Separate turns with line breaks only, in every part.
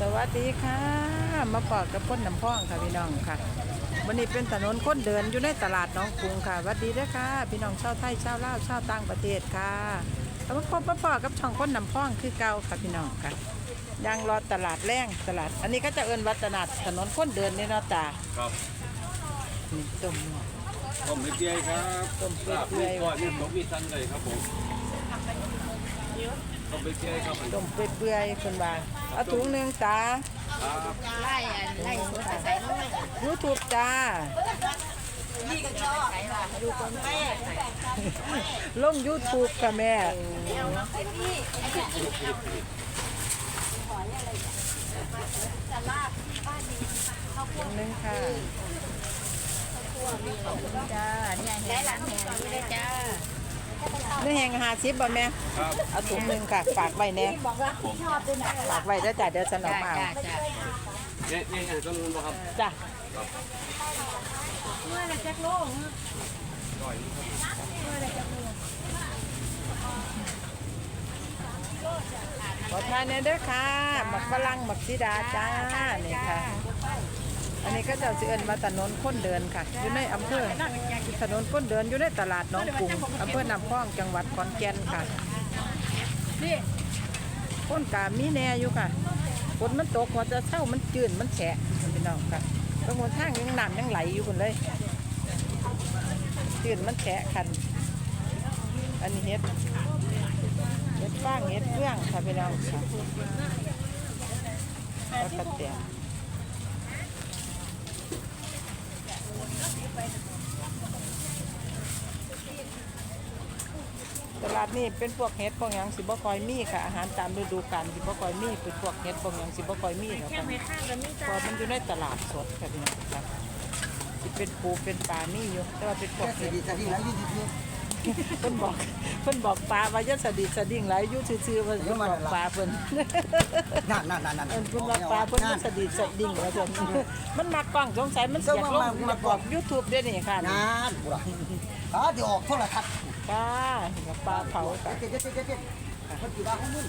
สวัสดีค่ะ มาปอกกับพ้นน้ำพ่องค่ะพี่น้องค่ะ วันนี้เป็นถนนคนเดินอยู่ในตลาดหน้องกรุงค่ะสวัสดีด้วยค่ะ พี่น้องชาวไทยชาวลาวชาวต่างประเทศค่ะแล้วมาพบมาปอกกับช่องพ้นน้ำพ่องคือเก่าค่ะพี่น้องค่ะยังรอตลาดแรงตลาด อันนี้ก็จะเอินวัดตลาดถนนคนเดินนี่เนาะจ้า
ครับ
นี่ต้มเนื้อ
ต้มเปื่อยๆครับ
ต้มเปื่อยๆ
ลาบมีก้อนมีสมมีสันเลยครับผมต้ มเปื่อยๆครับผม
ต้มเปื่อยๆคนว่าเอาถุงหนึ่งจ้า
ครับ
ไล่อันไล่สดใส่น้อย
ยูทูบจ้า
นี่ก็ชอบดูคนแม่
ลงยูทูบค่ะแม่
นี่
ถุงหนึงค่ะ
จ้าเนี่ยเห็นร้านแห่งนี้เลยจ้า
เนื้อแห้งห้าสิบบ่แม่
ครับ
เอาถุงหนึ่งค่ะฝากไว้แน่
บอกว่าชอบด้วยนะ
ฝากไว้แล้วจ้ะเดี๋ยวฉันเอา
จ้า
มา
จ้าจ้า
เนี่ยเนี่ยเนี่ยต้นนู้นบ่ครับ
จ้ะ
เมื่อไรจักโลก
ขอทานเนี่ยเด้อค่ะหมักฝรั่งหมักสีดาจ้านี่ค่ะ อันนี้ก็จะเสื่อนมาถนนคนเดินค่ะ อยู่ในอำเภอถนนคนเดินอยู่ในตลาดหน้องกรุงอำเภอน้ำพองจังหวัดขอนแก่นค่ะนี่คนกามีแน่อยู่ค่ะฝนมันตกหัวจะเศร้ามันจืดมันแฉะพี่น้องค่ะบางคนทางยังน้ำยังไหลอยู่คนเลยจืดมันแฉะคัน อันนี้เฮ็ดเฮ็ดฟางเฮ็ดเฟื่องค่ะพี่น้องค่ะแล้วก็เตียงาดนี่เป็นพวกเฮ็ดพวกหยังสิบ่ค่อยมีค่ะ อาหารตามฤดูกาลสิบ่ค่อยมีเป็นพวกเฮ็ดพวกหยังสิบ่ค่อยมีเนาะค่ะเพราะมันอยู่ในตลาดสดค่ะพี่น้องค่ะสิเป็นปูเป็นปลานี่อยู่แต่ว่าเป็นพวก
ส
เฮ็ด
ดีสดีแล้วยืดยืด
เพิ่นบอกเพิ่นบอกปลาว่าจะสะดิดสะดิ่งไหลอยู่ซื่อๆว่าเพิ่นบอกปลาเพิ่น
นั่นนั่นนั่นนั่น
เพิ่นเพิ่นว่าปลาเพิ่นมันสะดิดสะดิ่งว่าซั่นมันมักกล้องสงสัยมันอยากลงมาบอก YouTube ด้วยนี่ค่ะนี่
นั่นกูละอ่าเดี๋ยวออกโทรทัศน์
ปลากับปลาเผาค่ะ
เจ๊เจ๊เจ๊เจ๊เจ๊มันกี่บาทของมึง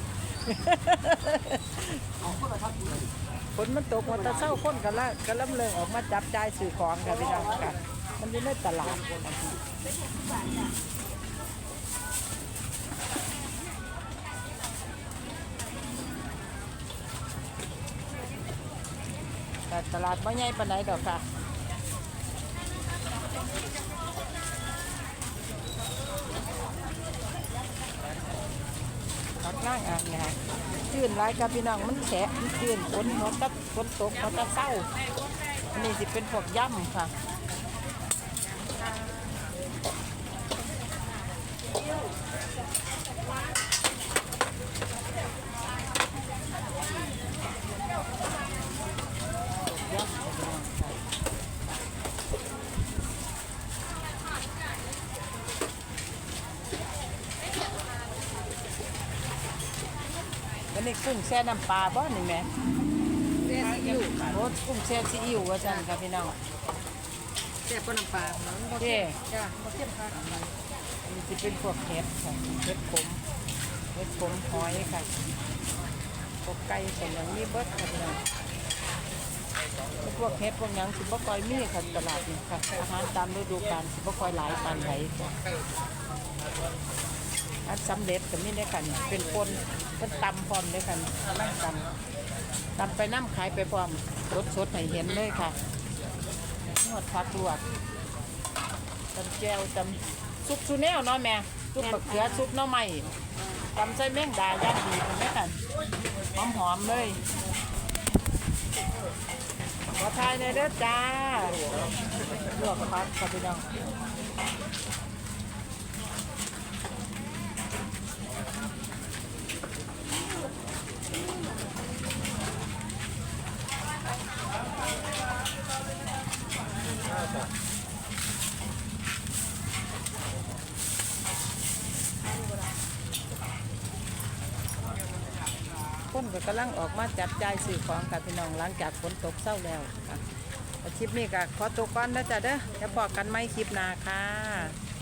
เอาโทรทัศน์กูเลย
ฝนมันตกมันตะเช้าคนก็ละก็ลำเลิงออกมาจับจ่ายซื้อของค่ะพี่น้องค่ะมันอยู่ในตลาด ต่ตลาดไม่ใหญ่ปานไหนดอกค่ะผักนั่งอ่างไงจื่นหลายกับพี่น้องมันแฉะมันจื่นฝนหัวตะฝนตกหัวตะเศร้าอันนี้สิเป็นพวกย่ำค่ะ อันนี้กุ้งแช่น้ำปลาบ่นี่แม่
เสียซีอิ๊ว
โอ้กุ้งแช่ซีอิ๊วว่าจันค่ะพี่น้อง
เสียบน้ำปลาเนาะ
โอเค
จ้าบ่เข้มข้น
อันนี้จะเป็นพวกเห็ดค่ะเห็ดขมเห็ดขมหอยค่ะพวกไก่ส่วนอย่างนี้เบิดค่ะพี่น้องแล้วพวกเห็ดพวกหยังสิบ่ค่อยมีค่ะตลาดนี่ค่ะอาหารตามฤดูกาลสิบ่ค่อยหลายปานไหนค่ะ อันสำเร็จก็มีได้ค่ะนี่เป็นคนเป็นตำพร้อมเลยค่ะนี่กำลังตำตำไปน้ำขายไปพร้อมรสสดให้เห็นเลยค่ะนวดพักลวกตำแก้วตำซุปชูแนวเนาะแม่ซุปมะเขือซุปหน้อไม้ตำใส่แมงดาย่างดีเป็นไหมกันหอมหอมๆเลยขอทายในอยเด้อจ้าลวกพักค่ะพี่น้อง คนก็กำลังออกมาจับจ่ายซื้อของกับพี่น้องหลังจากฝนตกเศร้าแล้วค่ะคลิปนี้ก็ขอตัวก่อนนะจ๊ะเด้อจะบอกกันไม่คลิปหน้าค่ะ